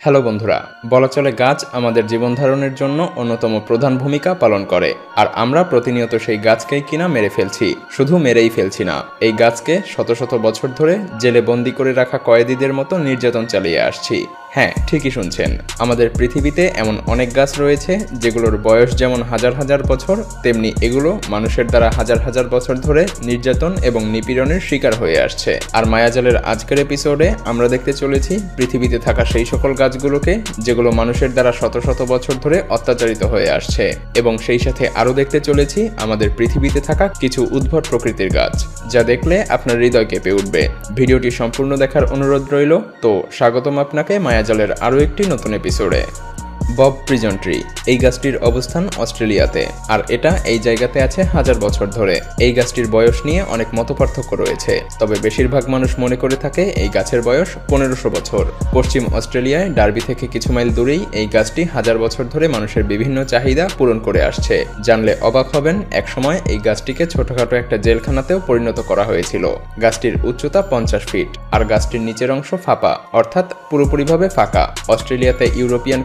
Hello বন্ধুরা, বলা চলে গাছ আমাদের জীবনধারণের জন্য অন্যতম প্রধান ভূমিকা পালন করে, আর আমরা প্রতিনিয়ত সেই গাছকেই কিনা মেরে ফেলছি, শুধু মেরেই ফেলছি না, এই গাছকে শত শত বছর ধরে জেলে বন্দি করে রাখা কয়েদিদের মতো নির্যাতন চালিয়ে আসছি। হ্যাঁ ঠিকই শুনছেন। আমাদের পৃথিবীতে এমন অনেক গাছ রয়েছে, যেগুলোর বয়স যেমন হাজার হাজার বছর, তেমনি এগুলো মানুষের দ্বারা হাজার হাজার বছর ধরে নির্যাতন এবং নিপীড়নের শিকার হয়ে আসছে। আর মায়াজালের আজকের এপিসোডে আমরা দেখতে চলেছি পৃথিবীতে থাকা সেই সকল গাছগুলোকে, যেগুলো মানুষের দ্বারা শত শত বছর ধরে অত্যাচারিত হয়ে আসছে। এবং সেই সাথে আরও দেখতে চলেছি আমাদের পৃথিবীতে থাকা কিছু উদ্ভট প্রকৃতির গাছ, যা দেখলে আপনার হৃদয় কেঁপে উঠবে। ভিডিওটি সম্পূর্ণ দেখার অনুরোধ রইল, তো স্বাগতম আপনাকে মায়াজালের আরও একটি নতুন এপিসোডে। বব প্রিজন ট্রি এই গাছটির অবস্থান অস্ট্রেলিয়াতে। আর এটা এই জায়গাতে আছে হাজার বছর ধরে। এই গাছটির বয়স নিয়ে অনেক মতপার্থক্য রয়েছে। তবে বেশিরভাগ মানুষ মনে করে থাকে এই গাছের বয়স পনেরোশো বছর। পশ্চিম অস্ট্রেলিয়ায় ডার্বি থেকে কিছু মাইল দূরেই এই গাছটি হাজার বছর ধরে মানুষের বিভিন্ন চাহিদা পূরণ করে আসছে। জানলে অবাক হবেন, একসময় এই গাছটিকে ছোটখাটো একটা জেলখানাতেও পরিণত করা হয়েছিল। গাছটির উচ্চতা পঞ্চাশ ফিট, আর গাছটির নিচের অংশ ফাঁপা, অর্থাৎ পুরোপুরিভাবে ফাঁকা। অস্ট্রেলিয়াতে ইউরোপিয়ান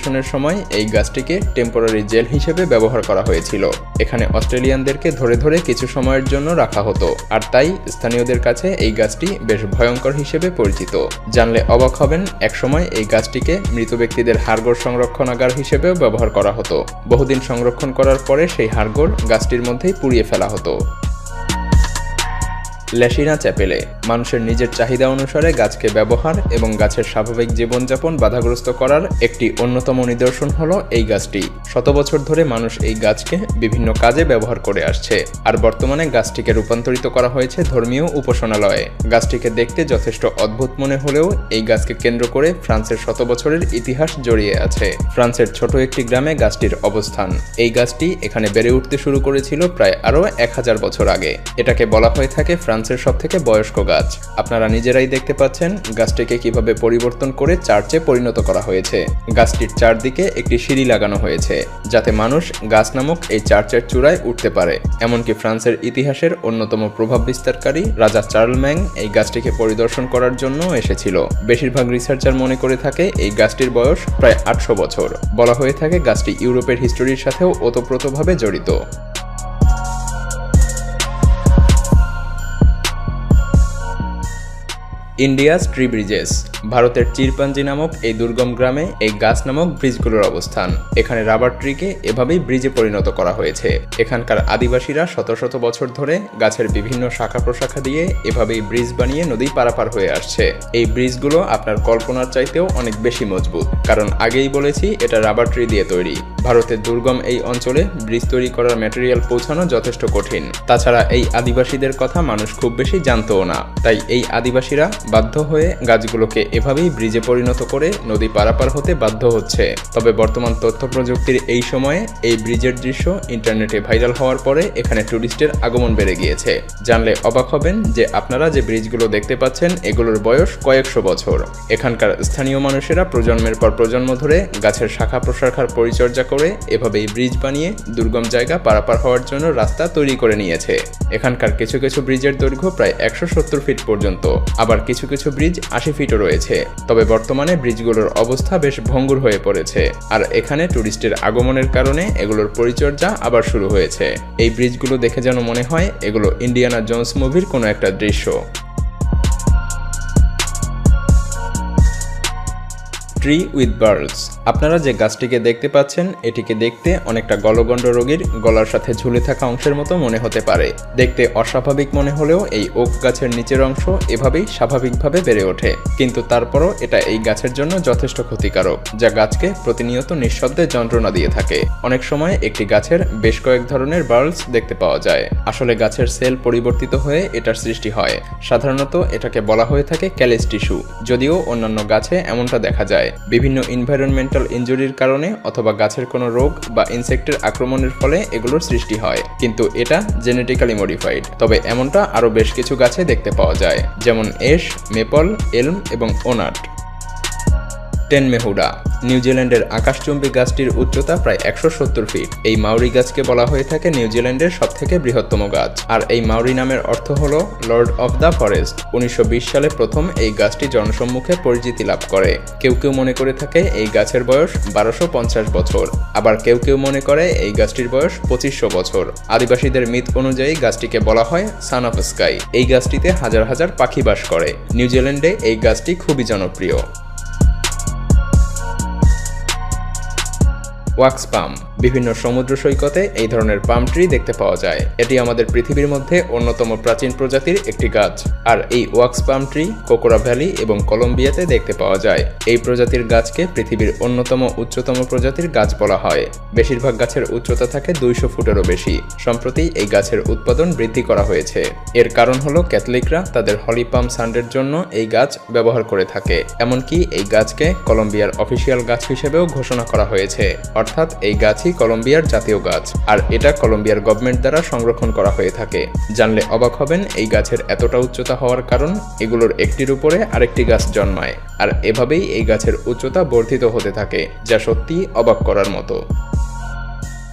কলোনাইজেশনের সময় এই গাছটিকে টেম্পোরারি জেল হিসেবে ব্যবহার করা হয়েছিল। এখানে অস্ট্রেলিয়ানদেরকে ধরে ধরে কিছু সময়ের জন্য রাখা হতো, আর তাই স্থানীয়দের কাছে এই গাছটি বেশ ভয়ঙ্কর হিসেবে পরিচিত। জানলে অবাক হবেন, একসময় এই গাছটিকে মৃত ব্যক্তিদের হাড়গোড় সংরক্ষণাগার হিসেবেও ব্যবহার করা হতো। বহুদিন সংরক্ষণ করার পরে সেই হাড়গোড় গাছটির মধ্যেই পুড়িয়ে ফেলা হতো। ল্যাসিনা চ্যাপেলে। মানুষের নিজের চাহিদা অনুসারে গাছকে ব্যবহার এবং গাছের স্বাভাবিক জীবনযাপন বাধাগ্রস্ত করার একটি অন্যতম নিদর্শন হলো এই গাছটি। শত বছর ধরে মানুষ এই গাছকে বিভিন্ন কাজে ব্যবহার করে আসছে। আর বর্তমানে গাছটিকে রূপান্তরিত করা হয়েছে ধর্মীয় উপাসনালয়ে। গাছটিকে দেখতে যথেষ্ট অদ্ভুত মনে হলেও এই গাছকে কেন্দ্র করে ফ্রান্সের শত বছরের ইতিহাস জড়িয়ে আছে। ফ্রান্সের ছোট একটি গ্রামে গাছটির অবস্থান। এই গাছটি এখানে বেড়ে উঠতে শুরু করেছিল প্রায় আরও এক হাজার বছর আগে। এটাকে বলা হয়ে থাকে ফ্রান্সের সব থেকে বয়স্ক গাছ। আপনারা নিজেরাই দেখতে পাচ্ছেন গাছটিকে কীভাবে পরিবর্তন করে চার্চে পরিণত করা হয়েছে। গাছটির চারদিকে একটি সিঁড়ি লাগানো হয়েছে, যাতে মানুষ গাছ নামক এই চার্চের চূড়ায় উঠতে পারে। এমনকি ফ্রান্সের ইতিহাসের অন্যতম প্রভাব বিস্তারকারী রাজা চার্ল ম্যাং এই গাছটিকে পরিদর্শন করার জন্য এসেছিল। বেশিরভাগ রিসার্চার মনে করে থাকে এই গাছটির বয়স প্রায় আটশো বছর। বলা হয়ে থাকে গাছটি ইউরোপের হিস্টোরির সাথেও ওতপ্রোতভাবে জড়িত। India's tree bridges. ভারতের চিরপাঞ্জি নামক এই দুর্গম গ্রামে এই গাছ নামক ব্রিজগুলোর অবস্থান। এখানে রাবার ট্রিকে এভাবেই ব্রিজে পরিণত করা হয়েছে। এখানকার আদিবাসীরা শত শত বছর ধরে গাছের বিভিন্ন শাখা প্রশাখা দিয়ে এভাবেই ব্রিজ বানিয়ে নদী পারাপার হয়ে আসছে। এই ব্রিজগুলো আপনার কল্পনার চাইতেও অনেক বেশি মজবুত। কারণ আগেই বলেছি, এটা রাবার ট্রি দিয়ে তৈরি। ভারতের দুর্গম এই অঞ্চলে ব্রিজ তৈরি করার ম্যাটেরিয়াল পৌঁছানো যথেষ্ট কঠিন। তাছাড়া এই আদিবাসীদের কথা মানুষ খুব বেশি জানতও না। তাই এই আদিবাসীরা বাধ্য হয়ে গাছগুলোকে এভাবেই ব্রিজে পরিণত করে নদী পারাপার হতে বাধ্য হচ্ছে। তবে বর্তমান তথ্য প্রযুক্তির এই সময়ে এই ব্রিজের দৃশ্য ইন্টারনেটে ভাইরাল হওয়ার পরে এখানে ট্যুরিস্টের আগমন বেড়ে গিয়েছে। জানলে অবাক হবেন যে আপনারা যে ব্রিজগুলো দেখতে পাচ্ছেন, এগুলোর বয়স কয়েকশো বছর। এখানকার স্থানীয় মানুষেরা প্রজন্মের পর প্রজন্ম ধরে গাছের শাখা প্রশাখার পরিচর্যা করে এভাবেই ব্রিজ বানিয়ে দুর্গম জায়গা পারাপার হওয়ার জন্য রাস্তা তৈরি করে নিয়েছে। এখানকার কিছু কিছু ব্রিজের দৈর্ঘ্য প্রায় একশো সত্তর ফিট পর্যন্ত। আবার কিছু কিছু ব্রিজ আশি ফিটও রয়েছে। তবে বর্তমানে ব্রিজগুলোর অবস্থা বেশ ভঙ্গুর হয়ে পড়েছে। আর এখানে ট্যুরিস্টের আগমনের কারণে এগুলোর পরিচর্যা আবার শুরু হয়েছে। এই ব্রিজগুলো দেখে যেন মনে হয় এগুলো ইন্ডিয়ানা জোন্স মুভির কোনো একটা দৃশ্য। ট্রি উইথ বার্লস আপনারা যে গাছটিকে দেখতে পাচ্ছেন, এটিকে দেখতে অনেকটা গলগণ্ড রোগীর গলার সাথে ঝুলে থাকা অংশের মতো মনে হতে পারে। দেখতে অস্বাভাবিক মনে হলেও এই ওক গাছের নিচের অংশ এভাবেই স্বাভাবিকভাবে বেড়ে ওঠে। কিন্তু তারপরও এটা এই গাছের জন্য যথেষ্ট ক্ষতিকারক, যা গাছকে প্রতিনিয়ত নিঃশব্দে যন্ত্রণা দিয়ে থাকে। অনেক সময় একটি গাছের বেশ কয়েক ধরনের বার্লস দেখতে পাওয়া যায়। আসলে গাছের সেল পরিবর্তিত হয়ে এটার সৃষ্টি হয়। সাধারণত এটাকে বলা হয়ে থাকে ক্যালিস টিস্যু। যদিও অন্যান্য গাছে এমনটা দেখা যায়। বিভিন্ন এনভায়রনমেন্টাল ইঞ্জুরির কারণে অথবা গাছের কোনো রোগ বা ইনসেক্টের আক্রমণের ফলে এগুলোর সৃষ্টি হয়। কিন্তু এটা জেনেটিক্যালি মডিফাইড তবে এমনটা আরও বেশ কিছু গাছে দেখতে পাওয়া যায়। যেমন এশ মেপল, এলম এবং ওনাট টেনমেহুডা নিউজিল্যান্ডের আকাশচুম্বী গাছটির উচ্চতা প্রায় একশো সত্তর ফিট এই মাউরি গাছকে বলা হয়ে থাকে নিউজিল্যান্ডের সবথেকে বৃহত্তম গাছ। আর এই মাউরি নামের অর্থ হল লর্ড অফ দ্য ফরেস্ট উনিশশো বিশ সালে প্রথম এই গাছটি জনসম্মুখে পরিচিতি লাভ করে। কেউ কেউ মনে করে থাকে এই গাছের বয়স বারোশো বছর। আবার কেউ কেউ মনে করে এই গাছটির বয়স পঁচিশশো বছর। আদিবাসীদের মিথ অনুযায়ী গাছটিকে বলা হয় সান অফ স্কাই এই গাছটিতে হাজার হাজার পাখি বাস করে। নিউজিল্যান্ডে এই গাছটি খুবই জনপ্রিয়। ওয়াক্স পাম বিভিন্ন সমুদ্র সৈকতে এই ধরনের পাম ট্রি দেখতে পাওয়া যায়। এটি আমাদের পৃথিবীর মধ্যে অন্যতম প্রাচীন প্রজাতির একটি গাছ। আর এই wax palm tree Cocora valley এবং কলম্বিয়াতে দেখতে পাওয়া যায়। এই প্রজাতির গাছকে পৃথিবীর অন্যতম উচ্চতম প্রজাতির গাছ বলা হয়। বেশিরভাগ গাছের উচ্চতা থাকে দুইশো ফুটেরও বেশি। সম্প্রতি এই গাছের উৎপাদন বৃদ্ধি করা হয়েছে। এর কারণ হলো ক্যাথলিকরা তাদের হলিপাম সান্ডের জন্য এই গাছ ব্যবহার করে থাকে। এমনকি এই গাছকে কলম্বিয়ার অফিসিয়াল গাছ হিসেবেও ঘোষণা করা হয়েছে। অর্থাৎ এই গাছই কলম্বিয়ার জাতীয় গাছ, আর এটা কলম্বিয়ার গভর্নমেন্ট দ্বারা সংরক্ষণ করা হয়ে থাকে। জানলে অবাক হবেন, এই গাছের এতটা উচ্চতা হওয়ার কারণ এগুলোর একটির উপরে আরেকটি গাছ জন্মায়, আর এভাবেই এই গাছের উচ্চতা বর্ধিত হতে থাকে, যা সত্যি অবাক করার মতো।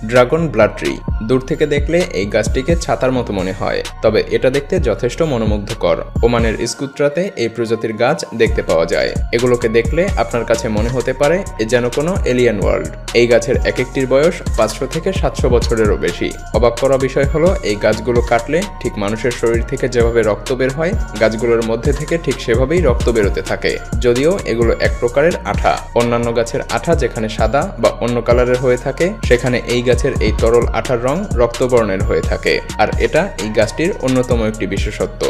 Dragon blood tree. দূর থেকে দেখলে এই গাছটিকে ছাতার মতো মনে হয়, তবে এটা দেখতে যথেষ্ট মনোমুগ্ধকর। ওমানের স্কুত্রাতে এই প্রজাতির গাছ দেখতে পাওয়া যায়। এগুলোকে দেখলে আপনার কাছে মনে হতে পারে এ যেন কোনো এলিয়ান ওয়ার্ল্ড। এই গাছের এক একটির বয়স পাঁচশো থেকে সাতশো বছরেরও বেশি। অবাক করা বিষয় হলো, এই গাছগুলো কাটলে ঠিক মানুষের শরীর থেকে যেভাবে রক্ত বের হয়, গাছগুলোর মধ্যে থেকে ঠিক সেভাবেই রক্ত বেরোতে থাকে। যদিও এগুলো এক প্রকারের আঠা। অন্যান্য গাছের আঠা যেখানে সাদা বা অন্য কালারের হয়ে থাকে, সেখানে এই গাছের এই তরল আঠার রং রক্তবর্ণের হয়ে থাকে, আর এটা এই গাছটির অন্যতম একটি বিশেষত্ব।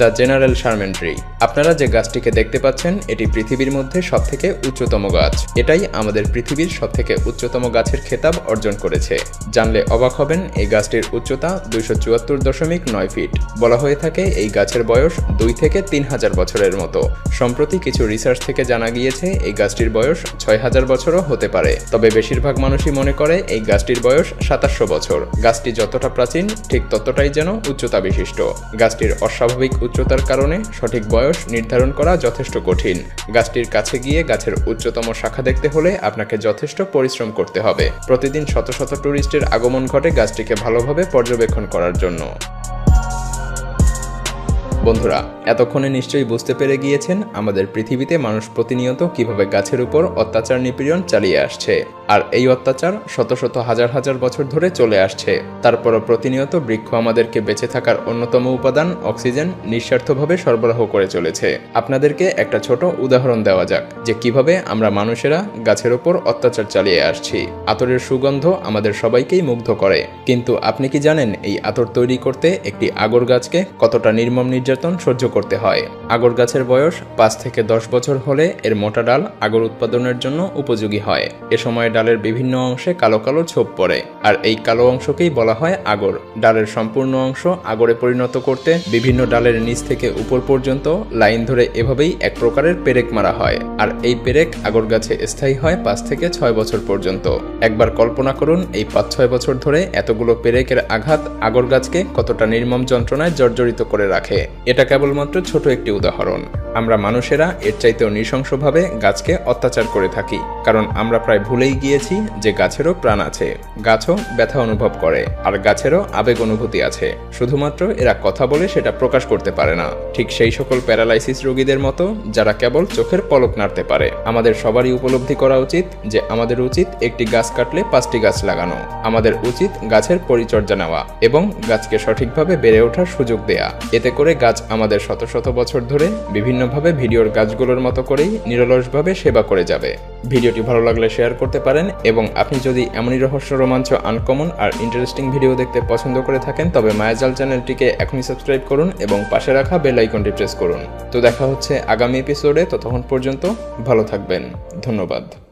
The General Sherman tree. আপনারা যে গাছটিকে দেখতে পাচ্ছেন, এটি পৃথিবীর মধ্যে সবথেকে উচ্চতম গাছ। এটাই আমাদের পৃথিবীর সবথেকে উচ্চতম গাছের খেতাব অর্জন করেছে। জানলে অবাক হবেন, এই গাছটির উচ্চতা দুইশো চুয়াত্তর দশমিক নয় ফিট। বলা হয়ে থাকে, এই গাছের বয়স দুই থেকে তিন হাজার বছরের মতো। সম্প্রতি কিছু রিসার্চ থেকে জানা গিয়েছে, এই গাছটির বয়স ছয় হাজার বছরও হতে পারে। তবে বেশিরভাগ মানুষই মনে করে, এই গাছটির বয়স সাতাশশো বছর। গাছটি যতটা প্রাচীন, ঠিক ততটাই যেন উচ্চতা বিশিষ্ট। গাছটির অস্বাভাবিক উচ্চতার কারণে সঠিক বয়স নির্ধারণ করা যথেষ্ট কঠিন। গাছটির কাছে গিয়ে গাছের উচ্চতম শাখা দেখতে হলে আপনাকে যথেষ্ট পরিশ্রম করতে হবে। প্রতিদিন শত শত ট্যুরিস্টের আগমন ঘটে গাছটিকে ভালোভাবে পর্যবেক্ষণ করার জন্য। বন্ধুরা এতক্ষণে নিশ্চয়ই বুঝতে পেরে গিয়েছেন আমাদের পৃথিবীতে মানুষ প্রতিনিয়ত কীভাবে গাছের উপর অত্যাচার নিপীড়ন চালিয়ে আসছে। আর এই অত্যাচার শত শত হাজার হাজার বছর ধরে চলে আসছে। তারপরও প্রতিনিয়ত বৃক্ষ আমাদেরকে বেঁচে থাকার অন্যতম উপাদান অক্সিজেন নিঃস্বার্থভাবে সরবরাহ করে চলেছে। আপনাদেরকে একটা ছোট উদাহরণ দেওয়া যাক যে কীভাবে আমরা মানুষেরা গাছের ওপর অত্যাচার চালিয়ে আসছি। আতরের সুগন্ধ আমাদের সবাইকেই মুগ্ধ করে। কিন্তু আপনি কি জানেন এই আতর তৈরি করতে একটি আগর গাছকে কতটা নির্মম নির্যাতন সহ্য করতে হয়। আগর গাছের বয়স পাঁচ থেকে দশ বছর হলে এর মোটা ডাল আগর উৎপাদনের জন্য উপযোগী হয়। এ সময় ডালের বিভিন্ন অংশে কালো কালো ছোপ পড়ে, আর এই কালো অংশকেই বলা হয় আগর। ডালের সম্পূর্ণ অংশ আগরে পরিণত করতে বিভিন্ন ডালের নিচ থেকে উপর পর্যন্ত লাইন ধরে এভাবেই এক প্রকারের পেরেক মারা হয়, আর এই পেরেক আগর গাছে স্থায়ী হয় পাঁচ থেকে ছয় বছর পর্যন্ত। একবার কল্পনা করুন, এই পাঁচ ছয় বছর ধরে এতগুলো পেরেকের আঘাত আগর গাছকে কতটা নির্মম যন্ত্রণায় জর্জরিত করে রাখে। এটা কেবলমাত্র ছোট একটি উদাহরণ। আমরা মানুষেরা এর চাইতেও নৃশংসভাবে গাছকে অত্যাচার করে থাকি, কারণ আমরা প্রায় ভুলেই গিয়েছি যে গাছেরও প্রাণ আছে। গাছও ব্যথা অনুভব করে, আর গাছেরও আবেগ অনুভূতি আছে। শুধুমাত্র এরা কথা বলে সেটা প্রকাশ করতে পারে না। ঠিক সেই সকল প্যারালাইসিস রোগীদের মতো, যারা কেবল চোখের পলক নাড়তে পারে। আমাদের সবারই উপলব্ধি করা উচিত যে আমাদের উচিত একটি গাছ কাটলে পাঁচটি গাছ লাগানো। আমাদের উচিত গাছের পরিচর্যা নেওয়া এবং গাছকে সঠিকভাবে বেড়ে ওঠার সুযোগ দেয়া। এতে করে গাছ আমাদের শত শত বছর ধরে বিভিন্নভাবে ভিডিওর গাছগুলোর মতো করেই নিরলসভাবে সেবা করে যাবে। ভিডিওটি ভালো লাগলে শেয়ার করতে পারেন এবং আপনি যদি এমনই রহস্য, রোমাঞ্চ, আনকমন আর ইন্টারেস্টিং ভিডিও দেখতে পছন্দ করে থাকেন, তবে মায়াজাল চ্যানেলটিকে এখনই সাবস্ক্রাইব করুন এবং পাশে রাখা বেল আইকনটি প্রেস করুন। তো দেখা হচ্ছে আগামী এপিসোডে ততক্ষণ পর্যন্ত ভালো থাকবেন। ধন্যবাদ।